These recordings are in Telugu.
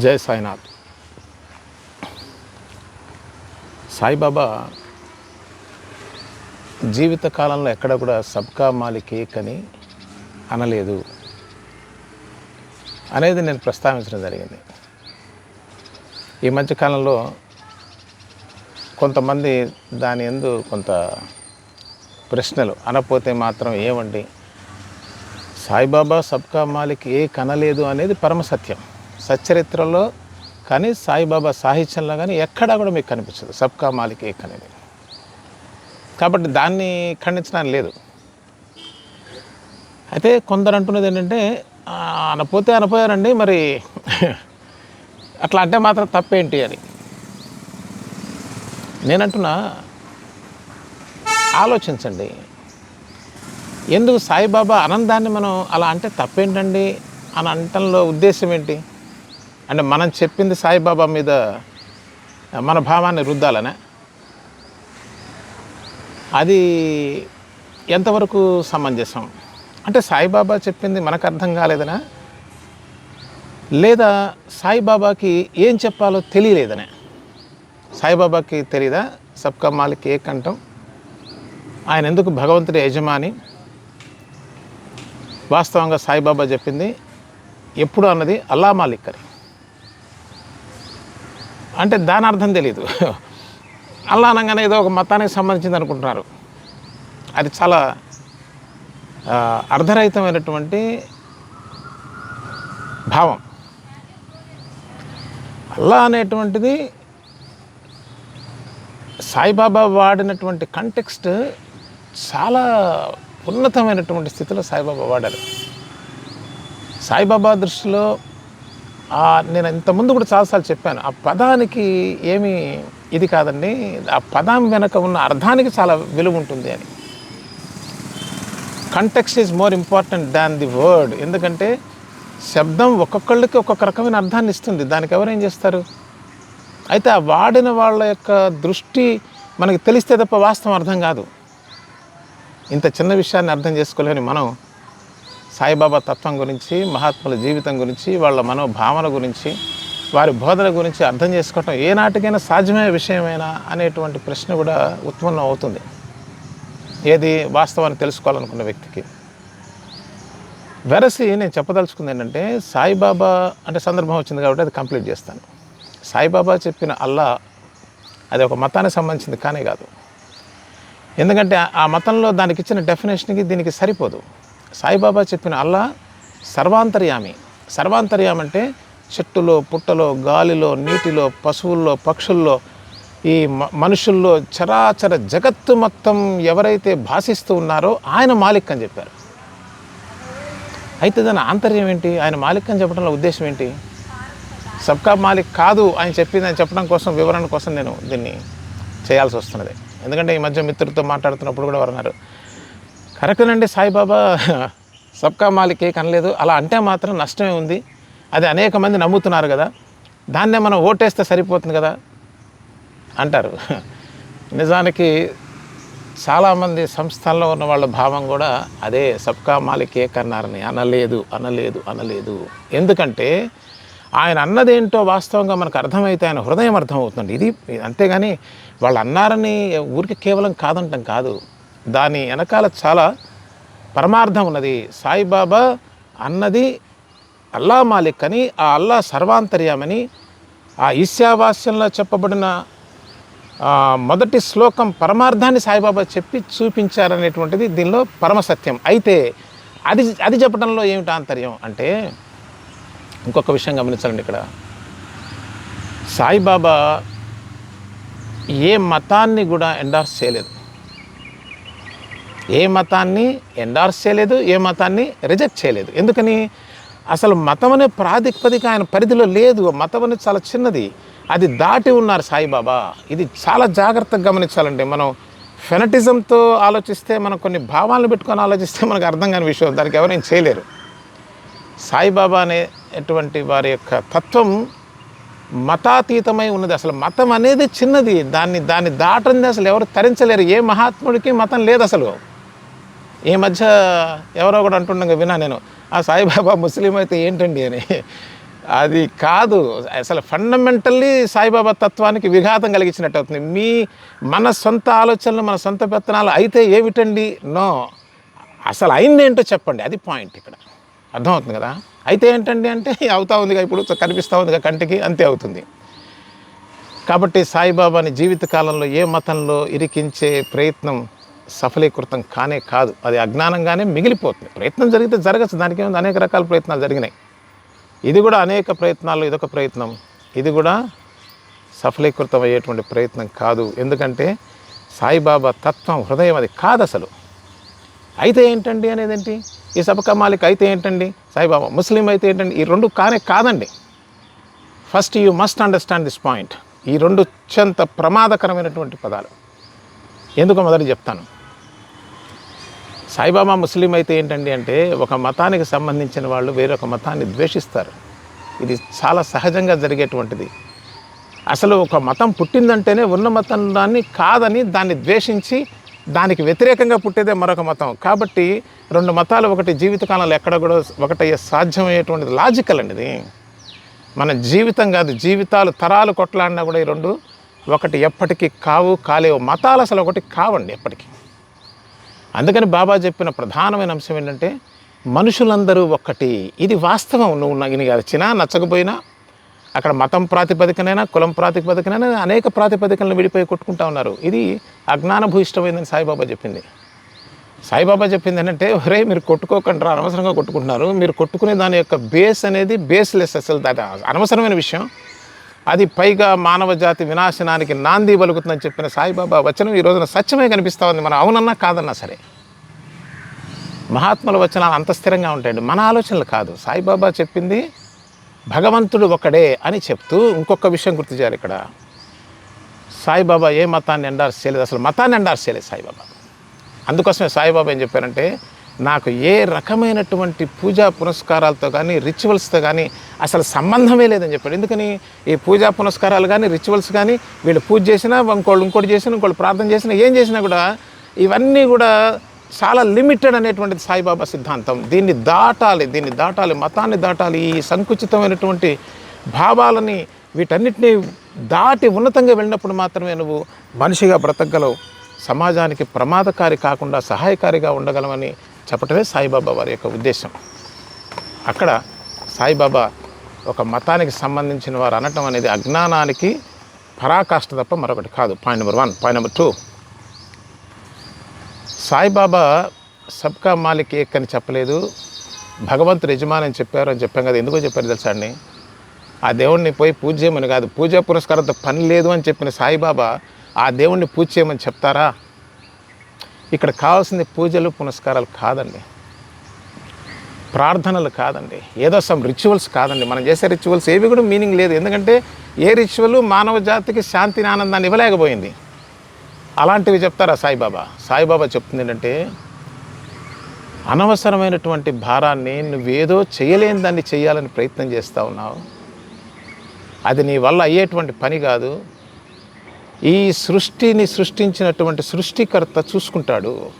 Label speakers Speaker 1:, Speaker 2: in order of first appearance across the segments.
Speaker 1: జై సాయినాథ్. సాయిబాబా జీవిత కాలంలో ఎక్కడ కూడా సబ్కా మాలిక్ ఏక్ అని అనలేదు అనేది నేను ప్రస్తావించడం జరిగింది. ఈ మధ్యకాలంలో కొంతమంది దాని ఎందు కొంత ప్రశ్నలు అనపోతే మాత్రం ఏమండి సాయిబాబా సబ్కా మాలిక్ ఏ కనలేదు అనేది పరమసత్యం సచ్చరిత్రలో కానీ సాయిబాబా సాహిత్యంలో కానీ ఎక్కడా కూడా మీకు కనిపించదు. సబ్కా మాలిక్ ఏక్ అనేది కాబట్టి దాన్ని ఖండించడానికి లేదు. అయితే కొందరు అంటున్నది ఏంటంటే అనపోతే అనపోయారండి మరి అట్లా అంటే మాత్రం తప్పేంటి అని. నేనంటున్నా ఆలోచించండి. ఎందుకు సాయిబాబా ఆనందాన్ని మనం అలా అంటే తప్పేంటండి? అని అంటంలో ఉద్దేశం ఏంటి? అంటే మనం చెప్పింది సాయిబాబా మీద మన భావాన్ని రుద్దాలనే. అది ఎంతవరకు సమంజసం? అంటే సాయిబాబా చెప్పింది మనకు అర్థం కాలేదనా? లేదా సాయిబాబాకి ఏం చెప్పాలో తెలియలేదనే? సాయిబాబాకి తెలీదా? సబ్కా మాలిక్ ఏ కంఠం? ఆయన ఎందుకు భగవంతుడి యజమాని? వాస్తవంగా సాయిబాబా చెప్పింది ఎప్పుడు అన్నది అల్లా మాలిక్ అని అంటే దాని అర్థం తెలియదు అల్లా అనగానే ఏదో ఒక మతానికి సంబంధించింది అనుకుంటున్నారు. అది చాలా అర్ధరహితమైనటువంటి భావం. అల్లా అనేటువంటిది సాయిబాబా వాడినటువంటి కంటెక్స్ట్ చాలా ఉన్నతమైనటువంటి స్థితిలో సాయిబాబా వాడారు. సాయిబాబా దృష్టిలో నేను ఇంతకుముందు కూడా చాలాసార్లు చెప్పాను ఆ పదానికి ఏమి ఇది కాదండి ఆ పదం వెనక ఉన్న అర్థానికి చాలా విలువ ఉంటుంది అని. Context is more important than the word ఎందుకంటే శబ్దం ఒక్కొక్కళ్ళకి ఒక్కొక్క రకమైన అర్థాన్ని ఇస్తుంది. దానికి ఎవరేం చేస్తారు? అయితే ఆ వాడిన వాళ్ళ యొక్క దృష్టి మనకి తెలిస్తే తప్ప వాస్తవం అర్థం కాదు. ఇంత చిన్న విషయాన్ని అర్థం చేసుకోలేని మనం సాయిబాబా తత్వం గురించి మహాత్ముల జీవితం గురించి వాళ్ళ మనోభావన గురించి వారి బోధన గురించి అర్థం చేసుకోవటం ఏనాటికైనా సాధ్యమైన విషయమైనా అనేటువంటి ప్రశ్న కూడా ఉత్పన్నం అవుతుంది. ఏది వాస్తవాన్ని తెలుసుకోవాలనుకున్న వ్యక్తికి. వెరసి నేను చెప్పదలుచుకుంది ఏంటంటే సాయిబాబా అంటే సందర్భం వచ్చింది కాబట్టి అది కంప్లీట్ చేస్తాను. సాయిబాబా చెప్పిన అల్లా అది ఒక మతానికి సంబంధించింది కానే కాదు. ఎందుకంటే ఆ మతంలో దానికి ఇచ్చిన డెఫినేషన్కి దీనికి సరిపోదు. సాయిబాబా చెప్పిన అల్లా సర్వాంతర్యామి. సర్వాంతర్యామి అంటే చెట్టులో పుట్టలో గాలిలో నీటిలో పశువుల్లో పక్షుల్లో ఈ మ- మనుషుల్లో చరాచర జగత్తు మొత్తం ఎవరైతే భాషిస్తూ ఉన్నారో ఆయన మాలిక్ అని చెప్పారు. అయితే దాని ఆంతర్యం ఏంటి? ఆయన మాలిక్ అని చెప్పడంలో ఉద్దేశం ఏంటి? సబ్కా మాలిక్ కాదు అని చెప్పింది అని చెప్పడం కోసం వివరణ కోసం నేను దీన్ని చేయాల్సి వస్తున్నది. ఎందుకంటే ఈ మధ్య మిత్రులతో మాట్లాడుతున్నప్పుడు కూడా వారు అన్నారు అరకునండి సాయిబాబా సబ్కా మాలిక్ కనలేదు. అలా అంటే మాత్రం నష్టమే ఉంది. అది అనేక మంది నమ్ముతున్నారు కదా. దాన్నే మనం ఓటేస్తే సరిపోతుంది కదా అంటారు. నిజానికి చాలామంది సంస్థల్లో ఉన్న వాళ్ళ భావం కూడా అదే సబ్కా మాలిక్ ఏ కన్నారని అనలేదు అనలేదు అనలేదు. ఎందుకంటే ఆయన అన్నదేంటో వాస్తవంగా మనకు అర్థమైతే ఆయన హృదయం అర్థమవుతుంది ఇది అంతేగాని వాళ్ళు అన్నారని ఊరికి కేవలం కాదంటాం కాదు. దాని వెనకాల చాలా పరమార్థం ఉన్నది. సాయిబాబా అన్నది అల్లా మాలిక్ అని ఆ అల్లా సర్వాంతర్యామని ఆ ఈశావాస్యంలో చెప్పబడిన మొదటి శ్లోకం పరమార్థాన్ని సాయిబాబా చెప్పి చూపించారనేటువంటిది దీనిలో పరమ సత్యం. అయితే అది అది చెప్పడంలో ఏమిటి ఆంతర్యం అంటే ఇంకొక విషయం గమనించాలండి ఇక్కడ. సాయిబాబా ఏ మతాన్ని కూడా ఎండార్స్ చేయలేదు. ఏ మతాన్ని ఎండార్స్ చేయలేదు ఏ మతాన్ని రిజెక్ట్ చేయలేదు. ఎందుకని? అసలు మతం అనే ప్రాతిపదిక ఆయన పరిధిలో లేదు. మతం అనేది చాలా చిన్నది. అది దాటి ఉన్నారు సాయిబాబా. ఇది చాలా జాగ్రత్తగా గమనించాలండి. మనం ఫెనటిజంతో ఆలోచిస్తే మనం కొన్ని భావాలను పెట్టుకొని ఆలోచిస్తే మనకు అర్థం కాని విషయం. దానికి ఎవరైనా చేయలేరు. సాయిబాబా అనేటువంటి వారి యొక్క తత్వం మతాతీతమై ఉన్నది. అసలు మతం అనేది చిన్నది. దాన్ని దాన్ని దాటంది అసలు ఎవరు తరించలేరు. ఏ మహాత్ముడికి మతం లేదు అసలు. ఈ మధ్య ఎవరో కూడా అంటుండగా విన్నా నేను ఆ సాయిబాబా ముస్లిం అయితే ఏంటండి అని. అది కాదు అసలు ఫండమెంటల్లీ సాయిబాబా తత్వానికి విఘాతం కలిగించినట్టు అవుతుంది. మీ మన సొంత ఆలోచనలు మన సొంత పెత్తనాలు అయితే ఏమిటండి? నో. అసలు అయింది ఏంటో చెప్పండి. అది పాయింట్ ఇక్కడ. అర్థమవుతుంది కదా? అయితే ఏంటండి అంటే అవుతా ఉందిగా ఇప్పుడు కనిపిస్తూ ఉందిగా కంటికి అంతే అవుతుంది. కాబట్టి సాయిబాబాని జీవితకాలంలో ఏ మతంలో ఇరికించే ప్రయత్నం సఫలీకృతం కానే కాదు. అది అజ్ఞానంగానే మిగిలిపోతుంది. ప్రయత్నం జరిగితే జరగచ్చు. దానికి అనేక రకాల ప్రయత్నాలు జరిగినాయి. ఇది కూడా అనేక ప్రయత్నాలు ఇదొక ప్రయత్నం. ఇది కూడా సఫలీకృతం అయ్యేటువంటి ప్రయత్నం కాదు. ఎందుకంటే సాయిబాబా తత్వం హృదయం అది కాదు అసలు అయితే ఏంటండి అనేది ఏంటి ఈ సబకా మాలిక్ అయితే ఏంటండి? సాయిబాబా ముస్లిం అయితే ఏంటండి? ఈ రెండు కానే కాదండి. First you must understand this point. ఈ రెండు అత్యంత ప్రమాదకరమైనటువంటి పదాలు. ఎందుకు మొదటి చెప్తాను. సాయిబాబా ముస్లిం అయితే ఏంటండి అంటే ఒక మతానికి సంబంధించిన వాళ్ళు వేరొక మతాన్ని ద్వేషిస్తారు. ఇది చాలా సహజంగా జరిగేటువంటిది. అసలు ఒక మతం పుట్టిందంటేనే ఉన్న మతం దాన్ని కాదని దాన్ని ద్వేషించి దానికి వ్యతిరేకంగా పుట్టేదే మరొక మతం. కాబట్టి రెండు మతాలు ఒకటి జీవితకాలంలో ఎక్కడ కూడా ఒకటయ్యే సాధ్యమయ్యేటువంటిది లాజికల్ అండి ఇది. మన జీవితం కాదు జీవితాలు తరాలు కొట్లాడినా కూడా ఈ రెండు ఒకటి ఎప్పటికీ కావు కాలేవు. మతాలు అసలు ఒకటి కావండి ఎప్పటికీ. అందుకని బాబా చెప్పిన ప్రధానమైన అంశం ఏంటంటే మనుషులందరూ ఒక్కటి. ఇది వాస్తవం. నువ్వు నగిని నచ్చినా నచ్చకపోయినా అక్కడ మతం ప్రాతిపదికనైనా కులం ప్రాతిపదికనైనా అనేక ప్రాతిపదికలను విడిపోయి కొట్టుకుంటా ఉన్నారు. ఇది అజ్ఞానభూయిష్టమైందని సాయిబాబా చెప్పింది. సాయిబాబా చెప్పింది ఏంటంటే ఒరే మీరు కొట్టుకోకుండా అనవసరంగా కొట్టుకుంటున్నారు. మీరు కొట్టుకునే దాని యొక్క బేస్ అనేది బేస్లెస్ అసలు దాని అనవసరమైన విషయం. అది పైగా మానవ జాతి వినాశనానికి నాంది పలుకుతుందని చెప్పిన సాయిబాబా వచనం ఈ రోజున సత్యమే కనిపిస్తూ ఉంది. మనం అవునన్నా కాదన్నా సరే. మహాత్ముల వచనాలు అంత స్థిరంగా ఉంటాయండి. మన ఆలోచనలు కాదు. సాయిబాబా చెప్పింది భగవంతుడు ఒకడే అని చెప్తూ ఇంకొక విషయం గుర్తు చేయాలి ఇక్కడ. సాయిబాబా ఏ మతాన్ని ఎండార్స్ చేయలేదు? అసలు మతాన్ని ఎండార్స్ చేయలేదు సాయిబాబా. అందుకోసమే సాయిబాబా ఏం చెప్పారంటే నాకు ఏ రకమైనటువంటి పూజా పునస్కారాలతో కానీ రిచువల్స్తో కానీ అసలు సంబంధమే లేదని చెప్పాడు. ఎందుకని? ఈ పూజా పునస్కారాలు కానీ రిచువల్స్ కానీ వీళ్ళు పూజ చేసినా ఇంకోళ్ళు ఇంకోటి చేసినా ఇంకోళ్ళు ప్రార్థన చేసినా ఏం చేసినా కూడా ఇవన్నీ కూడా చాలా లిమిటెడ్ అనేటువంటిది సాయిబాబా సిద్ధాంతం. దీన్ని దాటాలి దీన్ని దాటాలి మతాన్ని దాటాలి ఈ సంకుచితమైనటువంటి భావాలని వీటన్నిటిని దాటి ఉన్నతంగా వెళ్ళినప్పుడు మాత్రమే నువ్వు మనిషిగా బ్రతకగలవు. సమాజానికి ప్రమాదకారి కాకుండా సహాయకారిగా ఉండగలమని చెప్పటమే సాయిబాబా వారి యొక్క ఉద్దేశం. అక్కడ సాయిబాబా ఒక మతానికి సంబంధించిన వారు అనటం అనేది అజ్ఞానానికి పరాకాష్ట తప్ప మరొకటి కాదు. Point number one point number two Saibaba సబ్కా మాలిక్ ఏక్ అని చెప్పలేదు. భగవంతుడు యజమాని అని చెప్పారు అని చెప్పాం కదా ఎందుకో చెప్పారు తెలుసా అండి? ఆ దేవుణ్ణి పోయి పూజ చేయమని కాదు. పూజా పురస్కారంతో పని లేదు అని చెప్పిన సాయిబాబా ఆ దేవుణ్ణి పూజ చేయమని చెప్తారా? ఇక్కడ కావాల్సింది పూజలు పునస్కారాలు కాదండి. ప్రార్థనలు కాదండి. ఏదో సమ్ రిచువల్స్ కాదండి. మనం చేసే రిచువల్స్ ఏవి కూడా మీనింగ్ లేదు. ఎందుకంటే ఏ రిచువల్ మానవ జాతికి శాంతిని ఆనందాన్ని ఇవ్వలేకపోయింది. అలాంటివి చెప్తారా సాయిబాబా? సాయిబాబా చెప్తుంది ఏంటంటే అనవసరమైనటువంటి భారాన్ని నువ్వేదో చేయలేని దాన్ని చేయాలని ప్రయత్నం చేస్తూ ఉన్నావు. అది నీ వల్ల అయ్యేటువంటి పని కాదు. ఈ సృష్టిని సృష్టించినటువంటి సృష్టికర్త చూసుకుంటాడు.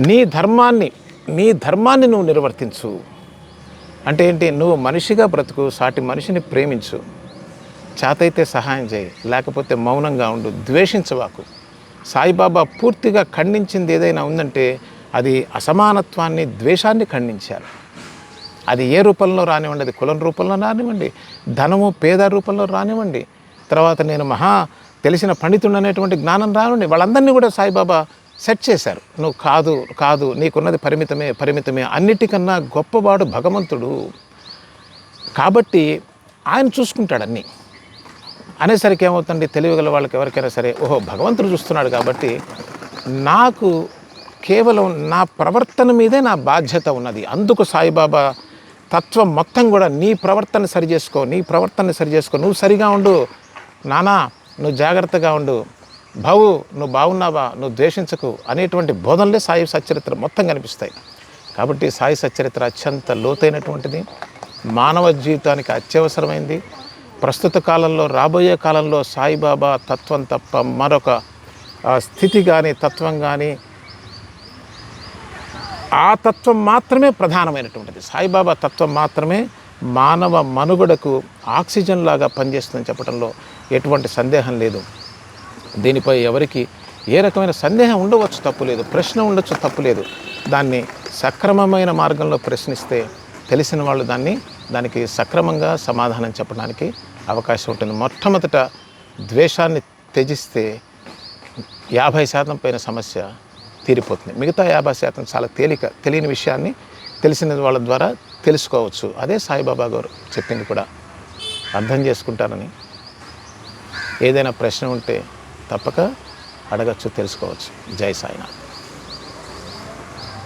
Speaker 1: నీ ధర్మాన్ని నీ ధర్మాన్ని నువ్వు నిర్వర్తించు. అంటే ఏంటి? నువ్వు మనిషిగా బ్రతుకు సాటి మనిషిని ప్రేమించు. చేతైతే సహాయం చేయి లేకపోతే మౌనంగా ఉండు ద్వేషించవాకు సాయిబాబా పూర్తిగా ఖండించింది ఏదైనా ఉందంటే అది అసమానత్వాన్ని ద్వేషాన్ని ఖండించారు అది ఏ రూపంలో రానివ్వండి అది కులం రూపంలో రానివ్వండి ధనము పేద రూపంలో రానివ్వండి. తర్వాత నేను మహా తెలిసిన పండితుడు అనేటువంటి జ్ఞానం రానుండి వాళ్ళందరినీ కూడా సాయిబాబా సెట్ చేశారు. నువ్వు కాదు కాదు నీకున్నది పరిమితమే పరిమితమే. అన్నిటికన్నా గొప్పవాడు భగవంతుడు. కాబట్టి ఆయన చూసుకుంటాడు అన్నీ. అనేసరికి ఏమవుతుంది తెలివిగల వాళ్ళకి ఎవరికైనా సరే ఓహో భగవంతుడు చూస్తున్నాడు కాబట్టి నాకు కేవలం నా ప్రవర్తన మీదే నా బాధ్యత ఉన్నది. అందుకు సాయిబాబా తత్వం మొత్తం కూడా నీ ప్రవర్తన సరి చేసుకో నీ ప్రవర్తన సరి చేసుకో. నువ్వు సరిగా ఉండు. నానా నువ్వు జాగ్రత్తగా ఉండు. బావు నువ్వు బాగున్నావా? నువ్వు ద్వేషించకు అనేటువంటి బోధనలే సాయి సచ్చరిత్ర మొత్తం కనిపిస్తాయి. కాబట్టి సాయి సచ్చరిత్ర అత్యంత లోతైనటువంటిది. మానవ జీవితానికి అత్యవసరమైంది. ప్రస్తుత కాలంలో రాబోయే కాలంలో సాయిబాబా తత్వం తప్ప మరొక స్థితి కానీ తత్వం కానీ ఆ తత్వం మాత్రమే ప్రధానమైనటువంటిది. సాయిబాబా తత్వం మాత్రమే మానవ మనుగడకు ఆక్సిజన్ లాగా పనిచేస్తుందని చెప్పడంలో ఎటువంటి సందేహం లేదు. దీనిపై ఎవరికి ఏ రకమైన సందేహం ఉండవచ్చు తప్పు లేదు ప్రశ్న ఉండొచ్చు తప్పు లేదు. దాన్ని సక్రమమైన మార్గంలో ప్రశ్నిస్తే తెలిసిన వాళ్ళు దాన్ని దానికి సక్రమంగా సమాధానం చెప్పడానికి అవకాశం ఉంటుంది. మొట్టమొదట ద్వేషాన్ని త్యజిస్తే యాభై శాతం పైన సమస్య తీరిపోతుంది. మిగతా యాభై శాతం చాలా తేలిక తెలియని విషయాన్ని తెలిసిన వాళ్ళ ద్వారా తెలుసుకోవచ్చు. అదే సాయిబాబా గారు చెప్పింది కూడా. అర్థం చేసుకుంటారని. ఏదైనా ప్రశ్న ఉంటే తప్పక అడగచ్చు తెలుసుకోవచ్చు. జై సాయినాథ్.